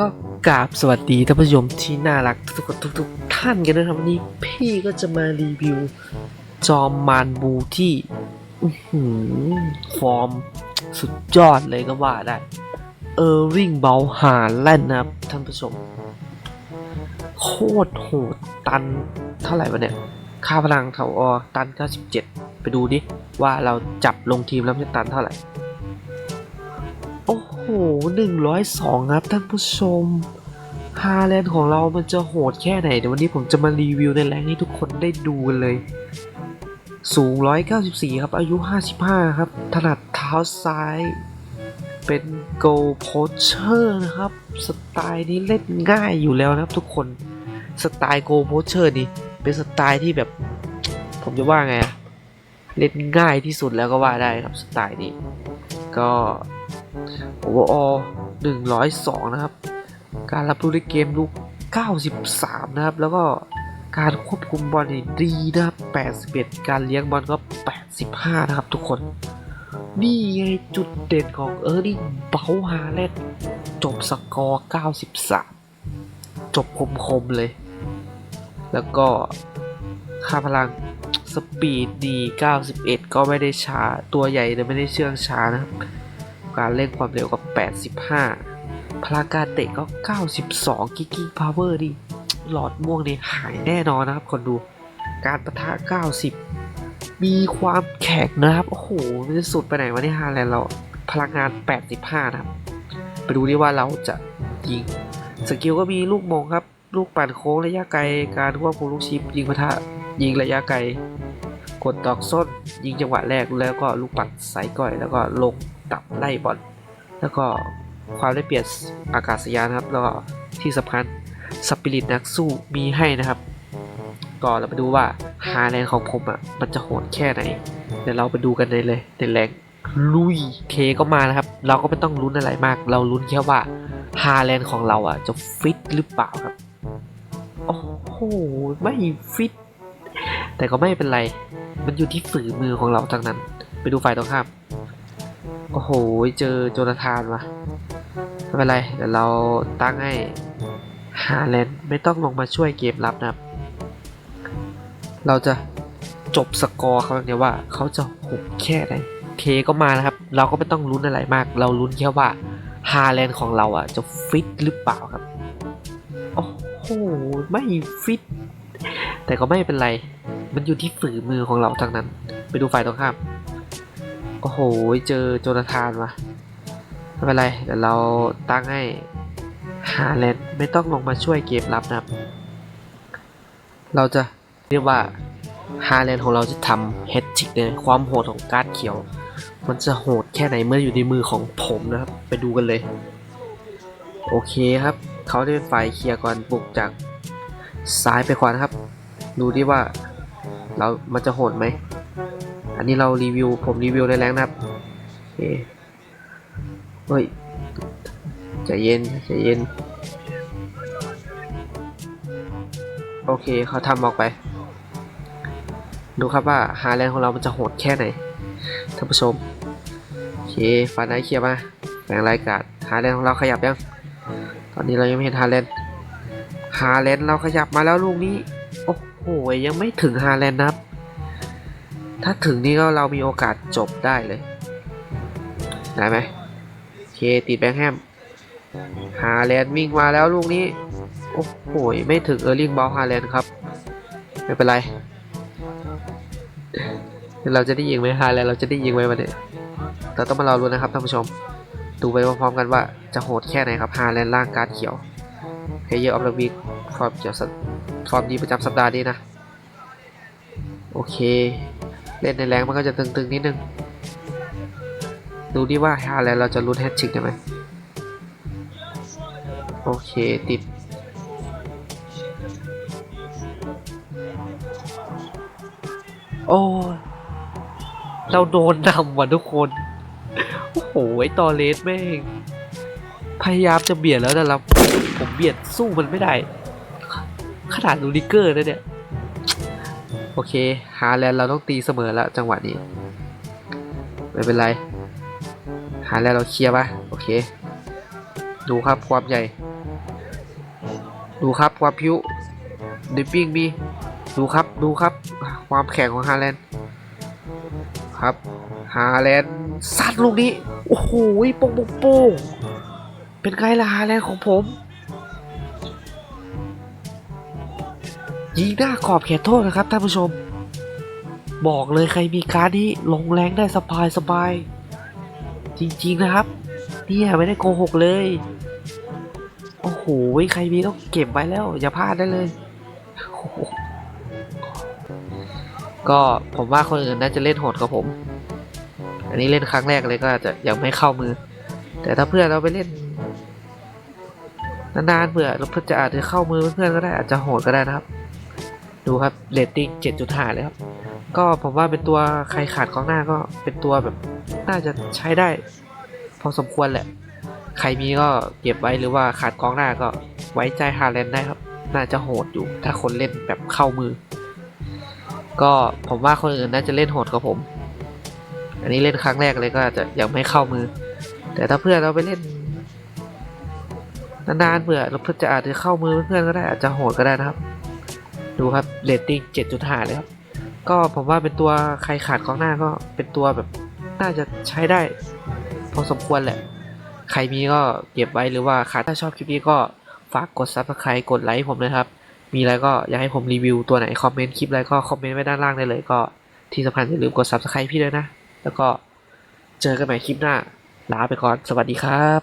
ก็กราบสวัสดีท่านผู้ชมที่น่ารักทุกคนทุกๆท่านกันนะครับวันนี้พี่ก็จะมารีวิว จอมมานบูที่ฟอร์มสุดยอดเลยก็ว่าได้ เออร์วิงเบาหาแลนนะครับท่านผู้ชม โคตรโหดตันเท่าไหร่วะเนี่ย ค่าพลังเถาออตัน 97 ไปดูดิ ว่าเราจับลงทีมแล้วมันจะตันเท่าไหร่ โอ้โห102ครับท่านผู้ชมฮาแลนด์ของเรามันจะโหดแค่ไหน เดี๋ยววันนี้ผมจะมารีวิวในแรงให้ทุกคนได้ดูกันเลย สูง 194 ครับ อายุ 55 ครับ ถนัดเท้าซ้าย เป็นโกลโพเชอร์นะครับ สไตล์นี้เล่นง่ายอยู่แล้วนะครับทุกคน สไตล์โกลโพเชอร์นี่ เป็นสไตล์ที่แบบ ผมจะว่าไง เล่นง่ายที่สุดแล้วก็ว่าได้ครับสไตล์นี้ ก็ overall 102 นะครับ การรับรู้ในเกมลุก93 นะครับ แล้วก็การควบคุมบอลนี่ดีนะครับ 81 การเลี้ยงบอลก็ 85 นะครับทุกคน นี่ไงจุดเด่นของเออร์ลิงเบาฮาเลนจบสกอร์ 93 จบคมๆเลย แล้วก็ค่าพลังสปีดดี 91 ก็ไม่ได้ช้า ตัวใหญ่แต่ไม่ได้เชื่องช้านะครับ การเร่งความเร็วก็ 85 พลังการเตะก็ 92 กิกกิ้งพาวเวอร์ดิหลอดม่วงนี่หายแน่นอนนะครับคนดู การประทะ 90 มีความแข็งนะครับ โอ้โห มันจะสุดไปไหนวะเนี่ยฮาแลนด์เราพลังงาน 85 นะครับ ไปดูดิว่าเราจะยิง สกิลก็มีลูกมงครับ ลูกปั่นโค้งระยะไกล การควบคุมลูกชิป ยิงปะทะ ยิงระยะไกล กดดอกส้น ยิงจังหวะแรกแล้วก็ลูกปัดสายก่อยแล้วก็ลง ตับไล่บอลแล้วก็ความได้เปรียบอากาศยานนะครับ แล้วก็ที่สำคัญสปิริตนักสู้มีให้นะครับ ก็เราไปดูว่าฮาแลนด์ของผมอะมันจะโหดแค่ไหน เดี๋ยวเราไปดูกันเลยเลยในแรงลุยเคก็มานะครับ เราก็ไม่ต้องลุ้นอะไรมาก เราลุ้นแค่ว่าฮาแลนด์ของเราอะจะฟิตหรือเปล่าครับ โอ้โห ไม่ฟิต แต่ก็ไม่เป็นไร มันอยู่ที่ฝีมือของเราทั้งนั้น ไปดูฝ่ายตรงข้าม โอ้โห เจอโจนาธานว่ะไม่เป็นไร เดี๋ยวเราตั้งให้ฮาแลนด์ไม่ต้องลงมาช่วยเกมรับนะครับ เราจะจบสกอร์เขาอย่างเดียวว่าเขาจะหุบแค่ไหนเคก็มานะครับ เราก็ไม่ต้องลุ้นอะไรมาก เราลุ้นแค่ว่าฮาแลนด์ของเราอะ จะฟิตหรือเปล่าครับ โอ้โห ไม่ฟิต แต่ก็ไม่เป็นไร มันอยู่ที่ฝีมือของเราทั้งนั้น ไปดูฝ่ายตรงข้าม โอ้โห เจอโจนาธานว่ะไม่เป็นไร เดี๋ยวเราตั้งให้ฮาแลนไม่ต้องลงมาช่วยเกมรับนะครับ เราจะเรียกว่าฮาแลนของเราจะทำเฮดจิกเนี่ยความโหดของการ์ดเขียว มันจะโหดแค่ไหนเมื่ออยู่ในมือของผมนะครับ ไปดูกันเลย โอเคครับ เขาได้เป็นฝ่ายเคลียร์ก่อนบุกจากซ้ายไปขวานะครับ ดูดิว่า เรามันจะโหดไหม อันนี้เรารีวิว ผมรีวิวในแรงนะครับเฮ้ยใจเย็นใจเย็น โอเคเขาทำออกไป ดูครับว่าฮาแลนด์ของเรามันจะโหดแค่ไหนท่านผู้ชม โอเคฟันไนเคียมาแบ่งรายการฮาแลนด์ของเราขยับยัง ตอนนี้เรายังไม่เห็นฮาแลนด์ฮาแลนด์เราขยับมาแล้วลูกนี้ โอ้โหยังไม่ถึงฮาแลนด์นะครับ ถ้าถึงนี่ก็เรามีโอกาสจบได้เลย ได้ไหมเคติดแบงค์แฮมฮาแลนด์วิ่งมาแล้วลูกนี้ โอ้โห ไม่ถึงเออร์ลิงบอลฮาแลนด์ครับ ไม่เป็นไร เราจะได้ยิงไหมฮาแลนด์เราจะได้ยิงไหมวันนี้เราต้องมารอรุ้นนะครับท่านผู้ชม ดูไปพร้อมๆกันว่าจะโหดแค่ไหนครับฮาแลนด์ร่างการเขียวเพเยอร์ออฟเดอะวีคฟอร์มเกี่ยวฟอร์มดีประจำสัปดาห์นี้นะ โอเค เล่นในแรงมันก็จะตึงๆนิดนึง ดูดิว่าฮาแลนด์เราจะลุ้นแฮตชิกได้ไหมโอเคติด โอ้เราโดนนำว่ะทุกคน โอ้โห ไอตอเลสแม่ง พยายามจะเบียดแล้วแต่เราผมเบียดสู้มันไม่ได้ ขนาดลูริเกอร์นะเนี่ย โอเค ฮาแลนด์เราต้องตีเสมอแล้วจังหวะนี้ ไม่เป็นไร ฮาแลนด์เราเคลียร์ปะโอเค ดูครับความใหญ่ ดูครับความพิ้วดิปปิ้งมี ดูครับ ดูครับ ความแข็งของฮาแลนด์ ครับ ฮาแลนด์ซัดลูกนี้ โอ้โหโป่งโป่งโป่งเป็นไงล่ะฮาแลนด์ของผม ยิงหน้ากรอบเขตโทษนะครับท่านผู้ชม บอกเลยใครมีการนี้ลงแรงได้สบายสบาย จริงๆนะครับ เนี่ยไม่ได้โกหกเลย โอ้โหใครมีต้องเก็บไว้แล้ว อย่าพลาดได้เลยก็ผมว่าคนอื่นน่าจะเล่นโหดกว่าผม อันนี้เล่นครั้งแรกเลยก็อาจจะยังไม่เข้ามือ แต่ถ้าเพื่อนเราไปเล่นนานๆเผื่อเราเพื่อนจะอาจจะเข้ามือเพื่อนก็ได้อาจจะโหดก็ได้นะครับ ดูครับเรตติ้ง7.5เลยครับ ก็ผมว่าเป็นตัวใครขาดกองหน้าก็เป็นตัวแบบน่าจะใช้ได้ พอสมควรแหละ ใครมีก็เก็บไว้หรือว่าขาดกองหน้าก็ไว้ใจฮาแลนด์ได้ครับ น่าจะโหดอยู่ ถ้าคนเล่นแบบเข้ามือ ก็ผมว่าคนอื่นน่าจะเล่นโหดกว่าผม อันนี้เล่นครั้งแรกเลยก็อาจจะยังไม่เข้ามือ แต่ถ้าเพื่อนเราไปเล่นนานๆเผื่อเราเพื่อนจะอาจจะเข้ามือเพื่อนก็ได้อาจจะโหดก็ได้นะครับ ดูครับเรตติ้ง7.5เลยครับ ก็ผมว่าเป็นตัวใครขาดกองหน้าก็เป็นตัวแบบน่าจะใช้ได้ พอสมควรแหละ ใครมีก็เก็บไว้หรือว่าขาดถ้าชอบคลิปนี้ก็ฝากกด subscribe กดไลค์ผมนะครับ มีอะไรก็อยากให้ผมรีวิวตัวไหนคอมเมนต์คลิปอะไรก็คอมเมนต์ไว้ด้านล่างได้เลยก็ที่สำคัญอย่าลืมกด subscribe พี่ด้วยนะ แล้วก็เจอกันใหม่คลิปหน้าลาไปก่อน สวัสดีครับ